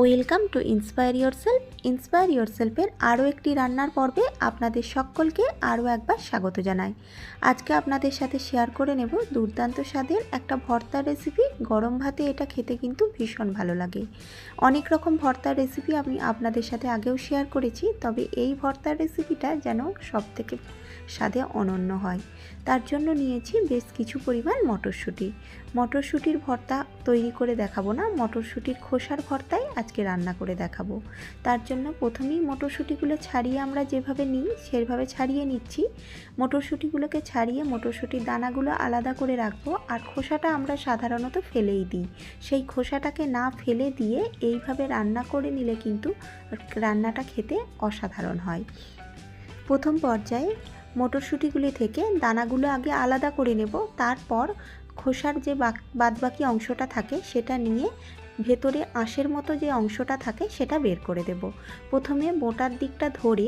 Welcome to inspire yourself inspire your সেলফের আরও একটি রান্নার পর্বে আপনাদের সকলকে আরও একবার স্বাগত জানাই। আজকে আপনাদের সাথে শেয়ার করে নেব দুর্দান্ত স্বাদের একটা ভর্তার রেসিপি গরম ভাতে এটা খেতে কিন্তু ভীষণ ভালো লাগে। অনেক রকম ভর্তার রেসিপি আমি আপনাদের সাথে আগেও শেয়ার করেছি, তবে এই ভর্তার রেসিপিটা যেন সব থেকে স্বাদে অনন্য হয়। তার জন্য নিয়েছি বেশ কিছু পরিমাণ মটরশুঁটি। মটরশুঁটির ভর্তা তৈরি করে দেখাবো না, মটরশুঁটির খোসার ভর্তাই আজকে রান্না করে দেখাবো। তার জন্য প্রথমেই মটরশুঁটিগুলো ছাড়িয়ে আমরা যেভাবে নিই সেভাবে ছাড়িয়ে নিচ্ছি। মটরশুঁটিগুলোকে ছাড়িয়ে মটরশুঁটির দানাগুলো আলাদা করে রাখব আর খোসাটা আমরা সাধারণত ফেলেই দিই। সেই খোসাটাকে না ফেলে দিয়ে এইভাবে রান্না করে নিলে কিন্তু রান্নাটা খেতে অসাধারণ হয়। প্রথম পর্যায়ে মটরশুঁটিগুলি থেকে দানাগুলো আগে আলাদা করে নেব। তারপর খোসার যে বাদবাকি অংশটা থাকে সেটা নিয়ে ভেতরে আঁশের মতো যে অংশটা থাকে সেটা বের করে দেব। প্রথমে বোটার দিকটা ধরে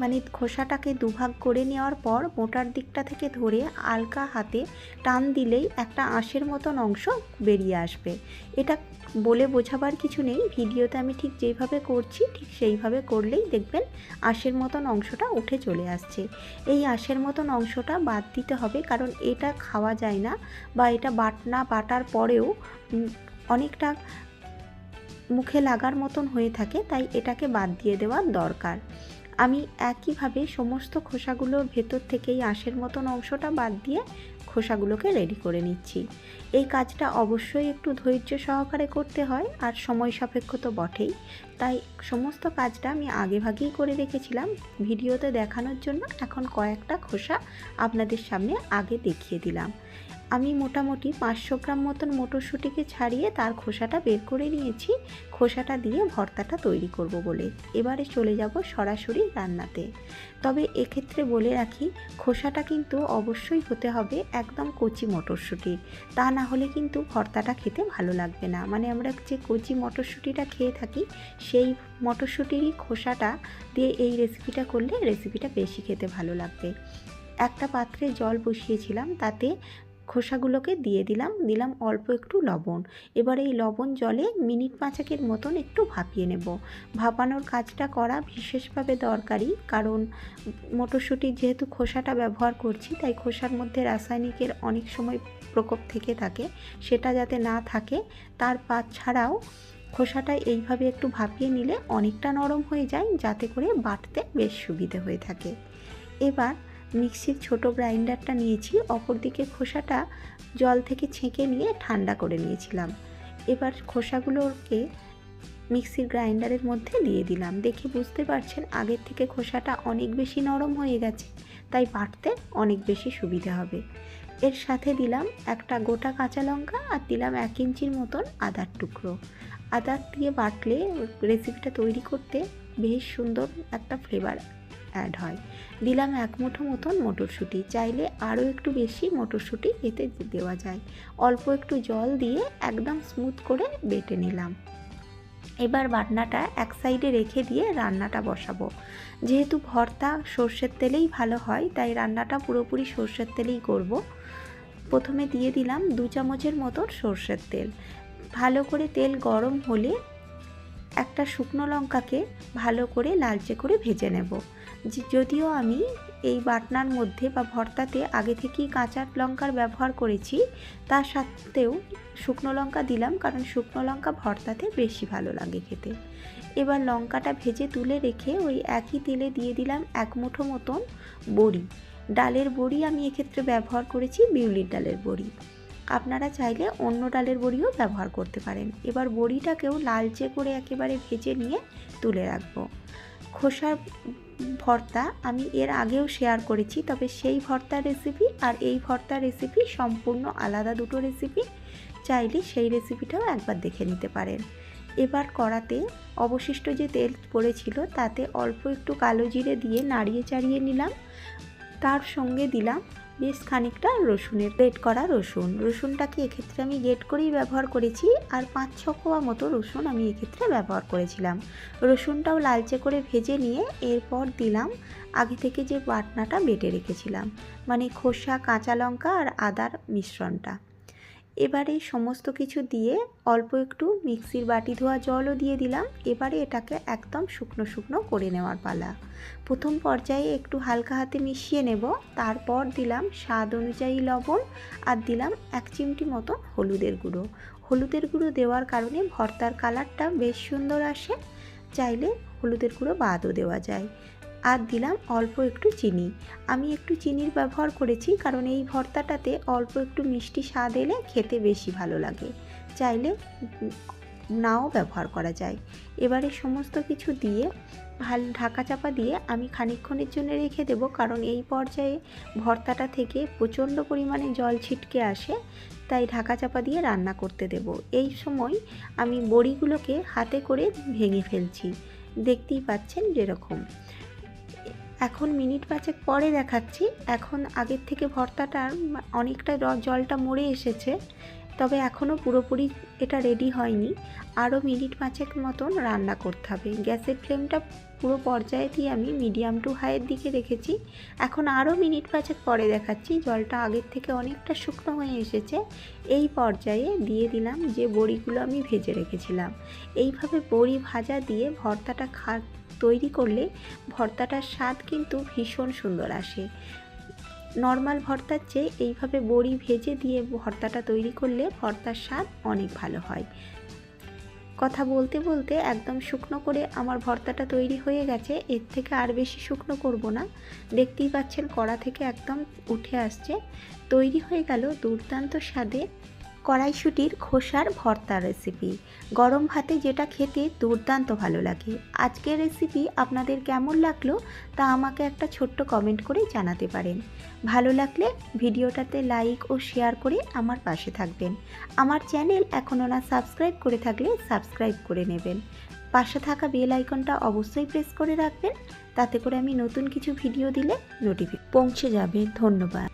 মানে খোসাটাকে দুভাগ করে নেওয়ার পর মোটার দিকটা থেকে ধরে আলকা হাতে টান দিলেই একটা আঁশের মতন অংশ বেরিয়ে আসবে। এটা বলে বোঝাবার কিছু নেই, ভিডিওতে আমি ঠিক যেইভাবে করছি, ঠিক সেইভাবে করলেই দেখবেন আঁশের মতন অংশটা উঠে চলে আসছে। এই আঁশের মতন অংশটা বাদ দিতে হবে কারণ এটা খাওয়া যায় না বা এটা বাটনা বাটার পরেও অনেকটা মুখে লাগার মতন হয়ে থাকে, তাই এটাকে বাদ দিয়ে দেওয়ার দরকার। আমি একইভাবে সমস্ত খোসাগুলোর ভেতর থেকেই আঁশের মতন অংশটা বাদ দিয়ে খোসাগুলোকে রেডি করে নিচ্ছি। এই কাজটা অবশ্যই একটু ধৈর্য সহকারে করতে হয়, আর সময় সাপেক্ষ তো বটেই। তাই সমস্ত কাজটা আমি আগে ভাগেই করে রেখেছিলাম। ভিডিওতে দেখানোর জন্য এখন কয়েকটা খোসা আপনাদের সামনে আগে দেখিয়ে দিলাম। আমি মোটামুটি পাঁচশো গ্রাম মতন মটরশুঁটিকে ছাড়িয়ে তার খোসাটা বের করে নিয়েছি। খোসাটা দিয়ে ভর্তাটা তৈরি করব বলে। এবারে চলে যাব সরাসরি রান্নাতে। তবে এক্ষেত্রে বলে রাখি, খোসাটা কিন্তু অবশ্যই হতে হবে একদম কচি মটরশুঁটির। তা না হলে কিন্তু ভর্তাটা খেতে ভালো লাগবে না। মানে আমরা যে কচি মটরশুঁটিটা খেয়ে থাকি, সেই মটরশুঁটিরই খোসাটা দিয়ে এই রেসিপিটা করলে রেসিপিটা বেশি খেতে ভালো লাগবে। একটা পাত্রে জল বসিয়েছিলাম, তাতে খোসাগুলোকে দিয়ে দিলাম। দিলাম অল্প একটু লবণ। এবার এই লবণ জলে মিনিট পাঁচেকের মতন একটু ভাপিয়ে নেব। ভাপানোর কাজটা করা বিশেষভাবে দরকারি কারণ মটরশুঁটির যেহেতু খোসাটা ব্যবহার করছি, তাই খোসার মধ্যে রাসায়নিকের অনেক সময় প্রকোপ থেকে থাকে, সেটা যাতে না থাকে, তার পাত ছাড়াও খোসাটা এইভাবে একটু ভাপিয়ে নিলে অনেকটা নরম হয়ে যায়, যাতে করে বাটতে বেশ সুবিধে হয়ে থাকে। এবার মিক্সির ছোট গ্রাইন্ডারটা নিয়েছি, অপরদিকে খোসাটা জল থেকে ছেঁকে নিয়ে ঠান্ডা করে নিয়েছিলাম। এবার খোসাগুলোকে মিক্সির গ্রাইন্ডারের মধ্যে দিয়ে দিলাম। দেখে বুঝতে পারছেন, আগের থেকে খোসাটা অনেক বেশি নরম হয়ে গেছে, তাই বাটতে অনেক বেশি সুবিধা হবে। এর সাথে দিলাম একটা গোটা কাঁচা লঙ্কা আর দিলাম এক ইঞ্চির মতন আদার টুকরো। আদার দিয়ে বাটলে রেসিপিটা তৈরি করতে বেশ সুন্দর একটা ফ্লেভার অ্যাড হয়। দিলাম এক মুঠো মতন মটরশুঁটি। চাইলে আরও একটু বেশি মটরশুঁটি এতে দেওয়া যায়। অল্প একটু জল দিয়ে একদম স্মুথ করে বেটে নিলাম। এবার বাটনাটা এক সাইডে রেখে দিয়ে রান্নাটা বসাবো। যেহেতু ভর্তা সর্ষের তেলেই ভালো হয়, তাই রান্নাটা পুরোপুরি সর্ষের তেলেই করব। প্রথমে দিয়ে দিলাম দু চামচের মতন সর্ষের তেল। ভালো করে তেল গরম হলে একটা শুকনো লঙ্কাকে ভালো করে লালচে করে ভেজে নেব। যদিও আমি এই বাটনার মধ্যে বা ভর্তাতে আগে থেকেই কাঁচা লঙ্কার ব্যবহার করেছি, তা সত্ত্বেও শুকনো লঙ্কা দিলাম কারণ শুকনো লঙ্কা ভর্তাতে বেশি ভালো লাগে খেতে। এবার লঙ্কাটা ভেজে তুলে রেখে ওই একই তেলে দিয়ে দিলাম এক মুঠো মতন বড়ি। ডালের বড়ি আমি এক্ষেত্রে ব্যবহার করেছি বিউলির ডালের বড়ি। আপনারা চাইলে অন্য ডালের বড়িও ব্যবহার করতে পারেন। এবার বড়িটাকেও লালচে করে একেবারে ভেজে নিয়ে তুলে রাখব। খোসার ভর্তা আমি এর আগেও শেয়ার করেছি, তবে সেই ভর্তার রেসিপি আর এই ভর্তার রেসিপি সম্পূর্ণ আলাদা দুটো রেসিপি চাইলে সেই রেসিপিটাও একবার দেখে নিতে পারেন। এবার কড়াতে অবশিষ্ট যে তেল পড়েছিল, তাতে অল্প একটু কালো জিরে দিয়ে নাড়িয়ে চাড়িয়ে নিলাম। তার সঙ্গে দিলাম বেশ খানিকটা রসুনের গ্রেট করা রসুন। রসুনটাকে এক্ষেত্রে আমি গেট করেই ব্যবহার করেছি? আর পাঁচ ছ কোয়া মতো রসুন আমি এক্ষেত্রে ব্যবহার করেছিলাম। রসুনটাও লালচে করে ভেজে নিয়ে এরপর দিলাম আগে থেকে যে বাটনাটা বেটে রেখেছিলাম। মানে খোসা, কাঁচা লঙ্কা আর আদার মিশ্রণটা। এবারে সমস্ত কিছু দিয়ে অল্প একটু মিক্সির বাটি ধোয়া জলও দিয়ে দিলাম। এবারে এটাকে একদম শুকনো শুকনো করে নেওয়ার পালা। প্রথম পর্যায়ে একটু হালকা হাতে মিশিয়ে নেব। তারপর দিলাম স্বাদ অনুযায়ী লবণ আর দিলাম এক চিমটি মতো হলুদের গুঁড়ো। হলুদের গুঁড়ো দেওয়ার কারণে ভর্তার কালারটা বেশ সুন্দর আসে। চাইলে হলুদের গুঁড়ো বাদও দেওয়া যায়। আর দিলাম অল্প একটু চিনি। আমি একটু চিনির ব্যবহার করেছি কারণ এই ভর্তাটাতে অল্প একটু মিষ্টি স্বাদ এলে খেতে বেশি ভালো লাগে। চাইলে নাও ব্যবহার করা যায়। এবারে সমস্ত কিছু দিয়ে ভালো ঢাকা চাপা দিয়ে আমি খানিকক্ষণের জন্য রেখে দেব কারণ এই পর্যায়ে ভর্তাটা থেকে প্রচণ্ড পরিমাণে জল ছিটকে আসে, তাই ঢাকা চাপা দিয়ে রান্না করতে দেব। এই সময় আমি বড়িগুলোকে হাতে করে ভেঙে ফেলছি। দেখতেই পাচ্ছেন যেরকম। এখন মিনিট পাঁচেক পরে দেখাচ্ছি। এখন আগের থেকে ভর্তাটার অনেকটা জলটা মরে এসেছে। তবে এখনও পুরোপুরি এটা রেডি হয়নি। আরও মিনিট পাঁচেক মতন রান্না করতে হবে। গ্যাসের ফ্লেমটা পুরো পর্যায়ে দিয়ে আমি মিডিয়াম টু হাইয়ের দিকে রেখেছি। এখন আরও মিনিট পাঁচেক পরে দেখাচ্ছি। জলটা আগের থেকে অনেকটা শুকনো হয়ে এসেছে। এই পর্যায়ে দিয়ে দিলাম যে বড়িগুলো আমি ভেজে রেখেছিলাম। এইভাবে বড়ি ভাজা দিয়ে ভর্তাটা খা, তৈরি করলে ভর্তাটার স্বাদ কিন্তু ভীষণ সুন্দর আসে। নর্মাল ভর্তার চেয়ে এইভাবে বড়ি ভেজে দিয়ে ভর্তাটা তৈরি করলে ভর্তার স্বাদ অনেক ভালো হয়। কথা বলতে বলতে একদম শুকনো করে আমার ভর্তাটা তৈরি হয়ে গেছে। এর থেকে আর বেশি শুকনো করব না। দেখতেই পাচ্ছেন কড়া থেকে একদম উঠে আসছে। তৈরি হয়ে গেল দুর্দান্ত স্বাদে কড়াইশুটির খোসার ভর্তা রেসিপি গরম ভাতে যেটা খেতে দুর্দান্ত ভালো লাগে। আজকের রেসিপি আপনাদের কেমন লাগল তা আমাকে একটা ছোট্ট কমেন্ট করে জানাতে পারেন। ভালো লাগলে ভিডিওটাতে লাইক ও শেয়ার করে আমার পাশে থাকবেন। আমার চ্যানেল এখনও না সাবস্ক্রাইব করে থাকলে সাবস্ক্রাইব করে নেবেন। পাশে থাকা বেল আইকনটা অবশ্যই প্রেস করে রাখবেন। তাতে করে আমি নতুন কিছু ভিডিও দিলে নোটিফিক পৌঁছে যাবে। ধন্যবাদ।